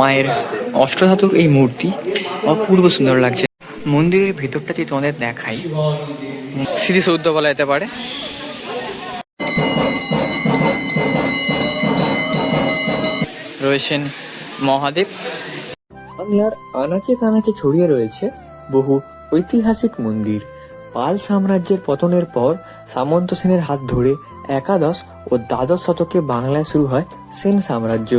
মায়ের অষ্টধাতুর এই মূর্তি অপূর্ব সুন্দর লাগছে। মন্দিরের ভেতরটা যদি তোমাদের দেখাই স্মৃতিসৌধ বলা যেতে পারে। রয়েছেন মহাদেব। বাংলার আনাচে কানাচে ছড়িয়ে রয়েছে বহু ঐতিহাসিক মন্দির। পাল সাম্রাজ্যের পতনের পর সামন্ত সেনের হাত ধরে একাদশ ও দ্বাদশ শতকে বাংলায় শুরু হয় সেন সাম্রাজ্য।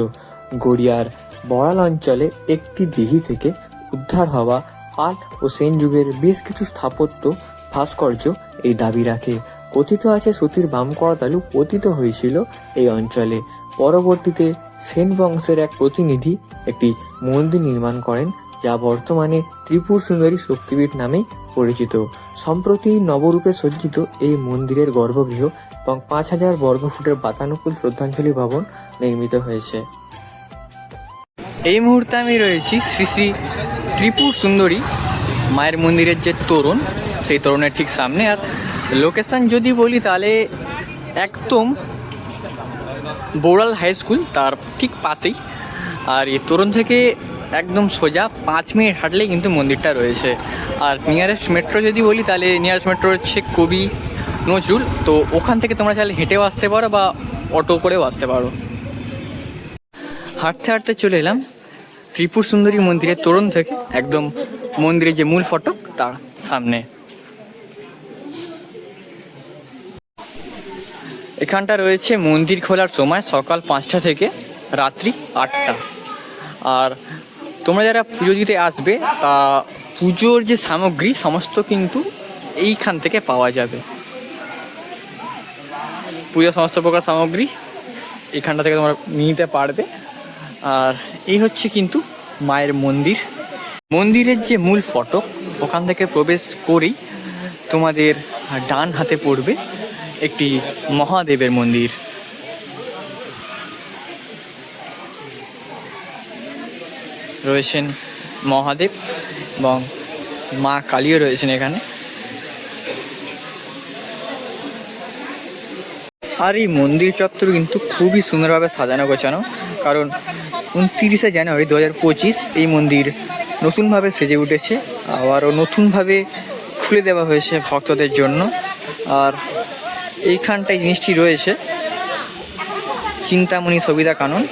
গড়িয়ার বড়াল অঞ্চলে একটি দিঘি থেকে উদ্ধার হওয়া পাল ও সেন যুগের বেশ কিছু স্থাপত্য ভাস্কর্য এই দাবি রাখে। কথিত আছে সতীর বাম করতালু পতিত হয়েছিল এই অঞ্চলে। পরবর্তীতে সেন বংশের এক প্রতিনিধি একটি মন্দির নির্মাণ করেন, যা বর্তমানে ত্রিপুর সুন্দরী শক্তিপীঠ নামে পরিচিত। সম্প্রতি নবরূপে সজ্জিত এই মন্দিরের গর্ভগৃহ এবং পাঁচ হাজার বর্গফুটের বাতানুকূল শ্রদ্ধাঞ্জলি ভবন নির্মিত হয়েছে। এই মুহূর্তে আমি রয়েছি শ্রী শ্রী ত্রিপুর সুন্দরী মায়ের মন্দিরের যে তোরণ, সেই তোরণের ঠিক সামনে। আর লোকেশন যদি বলি তাহলে একদম বোড়াল হাই স্কুল তার ঠিক পাশেই। আর এই তোরণ থেকে একদম সোজা পাঁচ মিনিট হাঁটলেই কিন্তু মন্দিরটা রয়েছে। আর নিয়ারেস্ট মেট্রো যদি বলি তাহলে নিয়ারেস্ট মেট্রো হচ্ছে কবি নজরুল। তো ওখান থেকে তোমরা চাইলে হেঁটেও আসতে পারো বা অটো করেও আসতে পারো। হাঁটতে হাঁটতে চলে এলাম। ত্রিপুর সুন্দরী মন্দিরের তোরণ থেকে একদম মন্দিরের যে মূল ফটক, তার সামনে। এখানটা রয়েছে মন্দির খোলার সময় সকাল পাঁচটা থেকে রাত্রি আটটা। আর তোমরা যারা পুজো দিতে আসবে, তা পুজোর যে সামগ্রী, সমস্ত কিন্তু এইখান থেকে পাওয়া যাবে। পুজোর সমস্ত প্রকার সামগ্রী এখানটা থেকে তোমরা নিতে পারবে। আর এই হচ্ছে কিন্তু মায়ের মন্দির। মন্দিরের যে মূল ফটক, ওখান থেকে প্রবেশ করেই তোমাদের ডান হাতে পড়বে একটি মহাদেবের মন্দির। রয়েছেন মহাদেব এবং মা কালীও রয়েছেন এখানে। আর এই মন্দির চত্বর কিন্তু খুবই সুন্দরভাবে সাজানো গোছানো, কারণ উনতিরিশে জানুয়ারি দু হাজার পঁচিশ এই মন্দির নতুনভাবে সেজে উঠেছে, আবারও নতুনভাবে খুলে দেওয়া হয়েছে ভক্তদের জন্য। আর এইখানটায় জিনিসটি রয়েছে, চিন্তামণি সবিতা কানন।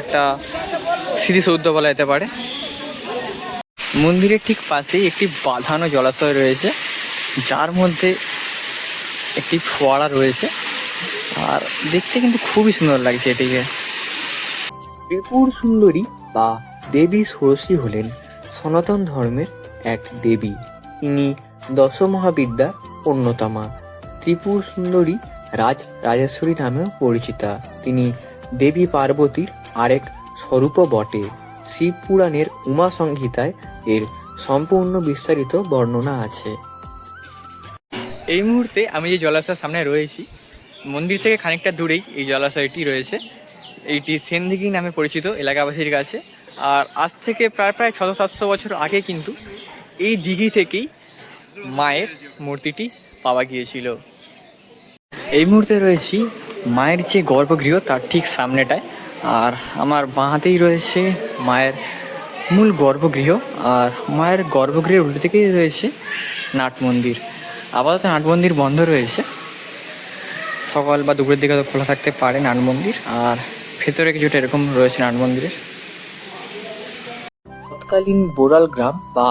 একটা স্মৃতিসৌধ বলা যেতে পারে। মন্দিরের ঠিক পাশেই একটি বাঁধানো জলাশয় রয়েছে, যার মধ্যে একটি ফোয়ারা রয়েছে। আর দেখতে কিন্তু খুবই সুন্দর লাগছে এটিকে। ত্রিপুর সুন্দরী বা দেবী ষোড়শী হলেন সনাতন ধর্মের এক দেবী। ইনি দশমহাবিদ্যার অন্যতমা। ত্রিপুর সুন্দরী রাজ রাজেশ্বরী নামেও পরিচিতা। তিনি দেবী পার্বতীর আরেক স্বরূপ বটে। শিব পুরাণের উমা সংহিতায় এর সম্পূর্ণ বিস্তারিত বর্ণনা আছে। এই মুহূর্তে আমি যে জলাশয়ের সামনে রয়েছি মন্দির থেকে খানিকটা দূরেই এই জলাশয়টি রয়েছে। এইটি সেনদিঘি নামে পরিচিত এলাকাবাসীর কাছে। আর আজ থেকে প্রায় প্রায় ছশো সাতশো বছর আগে কিন্তু এই দিঘি থেকেই মায়ের মূর্তিটি পাওয়া গিয়েছিল। এই মুহূর্তে রয়েছি মায়ের যে গর্ভগৃহ তার ঠিক সামনেটায়। আর আমার বাঁহাতেই রয়েছে মায়ের মূল গর্ভগৃহ। আর মায়ের গর্ভগৃহের উল্টো থেকেই রয়েছে নাট মন্দির। আপাতত নাট মন্দির বন্ধ রয়েছে। সকাল বা দুপুরের দিকে তো খোলা থাকতে পারে নাট মন্দির, আর ভেতরে কিছুটা এরকম রয়েছে নাট মন্দিরের। তৎকালীন বোরাল গ্রাম বা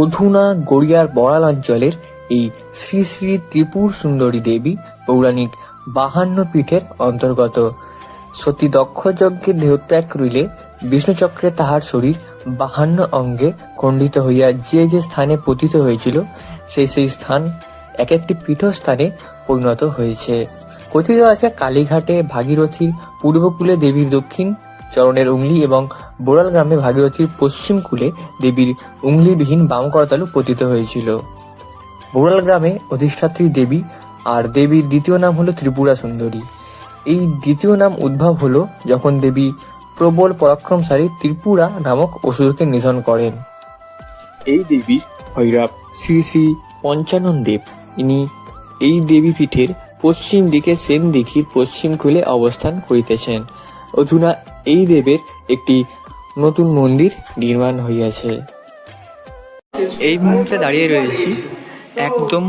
অধুনা গড়িয়ার বড়াল অঞ্চলের এই শ্রী শ্রী ত্রিপুর সুন্দরী দেবী পৌরাণিক বাহান্ন পীঠের অন্তর্গত। সতী দক্ষ যজ্ঞে দেহত্যাগ করিলে বিষ্ণুচক্রে তাহার শরীর বাহান্ন অঙ্গে খণ্ডিত হইয়া যে যে স্থানে পতিত হয়েছিল, সেই সেই স্থান এক একটি পীঠস্থানে পরিণত হয়েছে। কথিত আছে কালীঘাটে ভাগীরথীর পূর্বকূলে দেবীর দক্ষিণ, চরণের উংলি এবং বোড়াল গ্রামে ভাগীরথীর পশ্চিম কুলে দেবীর উংলিবিহীন বাম করতালু পতিত হয়েছিল। বোড়াল গ্রামে অধিষ্ঠাত্রী দেবী আর দেবীর দ্বিতীয় নাম হলো ত্রিপুরা সুন্দরী। এই দ্বিতীয় নাম উদ্ভব হলো যখন দেবী প্রবল পরাক্রমশালী ত্রিপুরা নামক অসুরকে নিধন করেন। এই দেবী ভৈরব শ্রী শ্রী পঞ্চানন দেব। ইনি এই দেবী পীঠের পশ্চিম দিকে সেন দিঘির পশ্চিম খুলে অবস্থান করিতেছেন। অধুনা এই দেবের একটি নতুন মন্দির নির্মাণ হইয়াছে। এই মুহূর্তে দাঁড়িয়ে রয়েছি একদম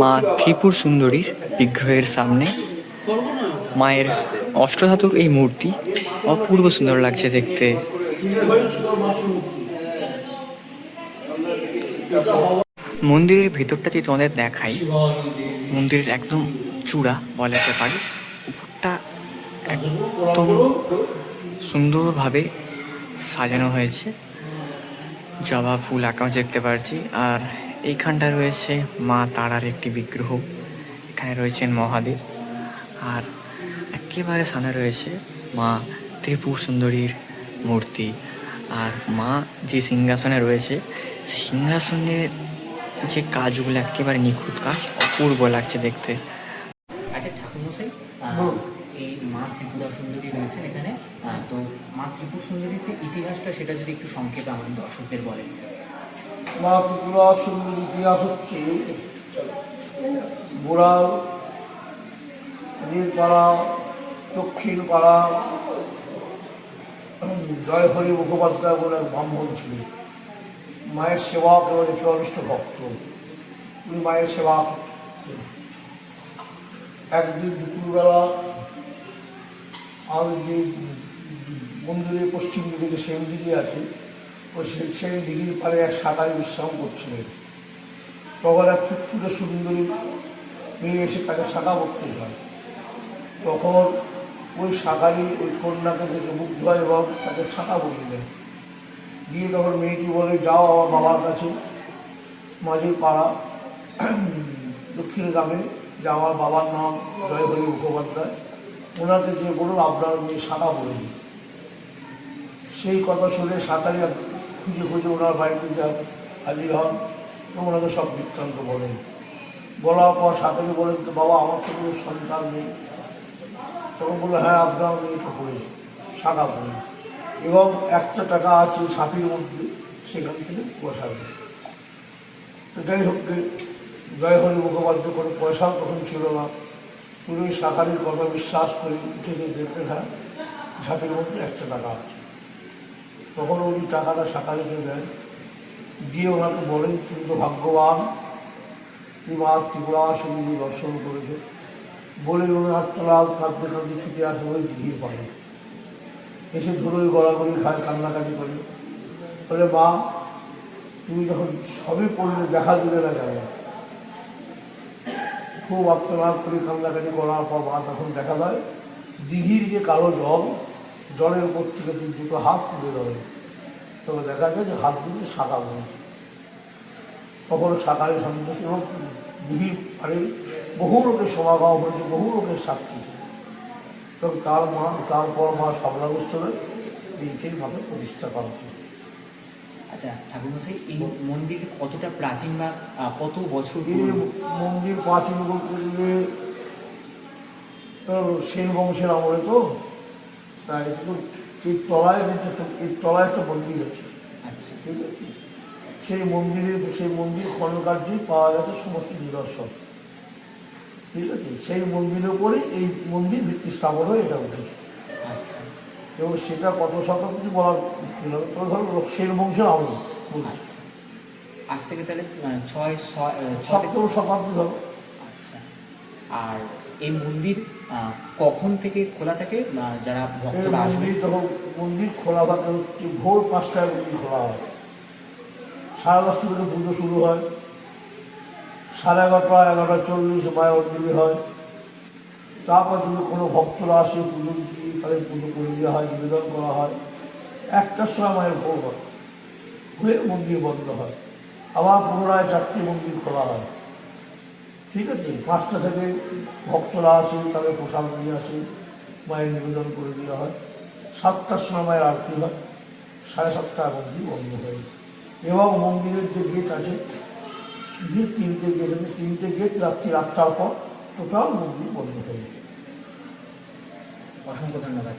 মা ত্রিপুর সুন্দরীর বিগ্রহের সামনে। মায়ের অষ্টধাতুর এই মূর্তি অপূর্ব সুন্দর লাগছে দেখতে। মন্দিরের ভেতরটা যদি তোমাদের দেখাই, মন্দিরের একদম চূড়া বলা যেতে পারে। উপরটা একদম সুন্দরভাবে সাজানো হয়েছে। জবা ফুল আঁকাও দেখতে পারছি। আর এইখানটা রয়েছে মা তারার একটি বিগ্রহ। এখানে রয়েছেন মহাদেব। আর একেবারে সামনে রয়েছে মা ত্রিপুর সুন্দরীর মূর্তি। আর মা যে সিংহাসনে রয়েছে, সিংহাসনের যে কাজগুলো একেবারে নিখুঁত কাজ, অপূর্ব লাগছে দেখতে। এই মা ত্রিপুরা সুন্দরী রয়েছেন এখানে। তো মা ত্রিপুর সুন্দরীর যে ইতিহাসটা, সেটা যদি একটু সংক্ষেপে আমাদের দর্শকদের বলেন। মা ত্রিপুরা সুন্দর ইতিহাস হচ্ছে বোড়াল নীলপাড়া পাড়া জয়হরি মুখোপাধ্যায় বলে ব্রাহ্মণ ছিলেন। মায়ের সেবা এবং একটি ভক্ত। উনি মায়ের সেবা করতেন। একদিন দুপুরবেলা আমাদের যে মন্দিরের পশ্চিম দিকে যে সেন দিকে আছে, ওই সে- সেই দিঘির পাড়ে এক সাঁতারে বিশ্রাম করছিলেন। তখন এক ফুটফুটে সুন্দরী মেয়ে এসে তাকে শাখা করতে চায় তখন ওই শাখারি ওই কন্যাকে দেখে মুগ্ধ হয় এবং তাকে শাখা বলে দেয়। গিয়ে তখন মেয়েটি বলে, যাও আমার বাবার কাছে মাঝে পাড়া দক্ষিণ গ্রামে যে আমার বাবার নাম জয়হরি মুখোপাধ্যায়, ওনাকে যে বলুন আপনার মেয়ে শাখা বলে সেই কথা শুনে সাঁতারি খুঁজে খুঁজে ওনার বাড়িতে যান হাজির হন ওনাকে সব বৃত্তান্ত বলেন। বলার পর সাঁতারি বলেন, তো বাবা, আমার তো কোনো সন্তান নেই। তখন বলল হ্যাঁ আপনার মেয়েটা পড়েছে শাখা পড়ে এবং একটা টাকা আছে সাথীর মধ্যে, সেখান থেকে বসাবে। তো যাই হোক গে, জয় হরি মুখোপাধ্যায় কোনো পয়সাও তখন ছিল না। পুরো শাখারির কথা বিশ্বাস করে উঠে যে দেখলেন হ্যাঁ ঝাঁপের মধ্যে একটা টাকা আছে। তখন উনি টাকাটা শাখারিকে দেন। দিয়ে ওনাকে বলেন তুমি তো ভাগ্যবান। তুমি মা ত্রিপুরা সঙ্গী দর্শন করেছে। বলে ওনার তলা কাঁদতে কাঁদতে ছুটে আসে ওই দিঘির পারে এসে ধুলোই গড়াগড়ি খায় কান্নাকাটি করে। বলে মা তুমি যখন সবই পড়লে দেখা দিলে না কেন? খুব আত্মনাদ করে কান্নাকাটি করার পর মা তখন দেখা যায়, দিঘির যে কালো জল, জলের উপর থেকে দুই দুটো হাত তুলে ধরে। তবে দেখা যায় যে হাত দুটো বলেছে তখন শাখারে সন্দেশ এবং দিঘির পাড়ে বহু লোকের সমাগম হয়েছে, বহু লোকের সাক্ষী তখন তার মা তারপর মা সবলাগোষ্ঠরে এইভাবে প্রতিষ্ঠা করা আচ্ছা ঠাকুরমশাই এই মন্দির কতটা প্রাচীন বা কত বছর এই মন্দির প্রাচীন গেলে সেন বংশের আমলে তো তাই এই তলায় যেটা এই তলায় একটা মন্দির আছে। আচ্ছা। ঠিক আছে? সেই মন্দিরে সেই মন্দির খনকার্যে পাওয়া গেছে সমস্ত নিদর্শন। ঠিক আছে? সেই মন্দিরের উপরে এই মন্দির ভিত্তি স্থাপন হয়ে এটা উঠেছে। এবং সেটা কত শতাব্দী বলার মুশকিল হবে তবে ধরো সেন বংশের আমল বলছি আচ্ছা। আজ থেকে তাহলে ছয় সপ্তম শতাব্দী ধরো আচ্ছা। আর এই মন্দির কখন থেকে খোলা থাকে? যারা ভক্তরা আসবে? মন্দির তখন মন্দির খোলা থাকে হচ্ছে ভোর পাঁচটায় মন্দির খোলা হয়। সাড়ে দশটা থেকে পুজো শুরু হয়। সাড়ে এগারোটা এগারোটা চল্লিশ অঞ্জলি হয়। তারপর যদি কোনো ভক্তরা আসে পুজো দিয়ে তাদের পুজো করে দেওয়া হয়, নিবেদন করা হয়। একটার সময় মায়ের ভোগ হয়, হয়ে মন্দির বন্ধ হয়। আবার পুনরায় চারটি মন্দির খোলা হয়। ঠিক আছে? পাঁচটা থেকে ভক্তরা আসে, তাদের প্রসাদ নিয়ে আসে, মায়ের নিবেদন করে দেওয়া হয়। সাতটার সময় মায়ের আরতি হয়, সাড়ে সাতটা মন্দির বন্ধ হয় এবং মন্দিরের যে গেট আছে, যে তিনটে গেট আছে, তিনটে গেট রাত্রি আটটার পর টোটাল মন্দির বন্ধ হয়ে অসংখ্য ধন্যবাদ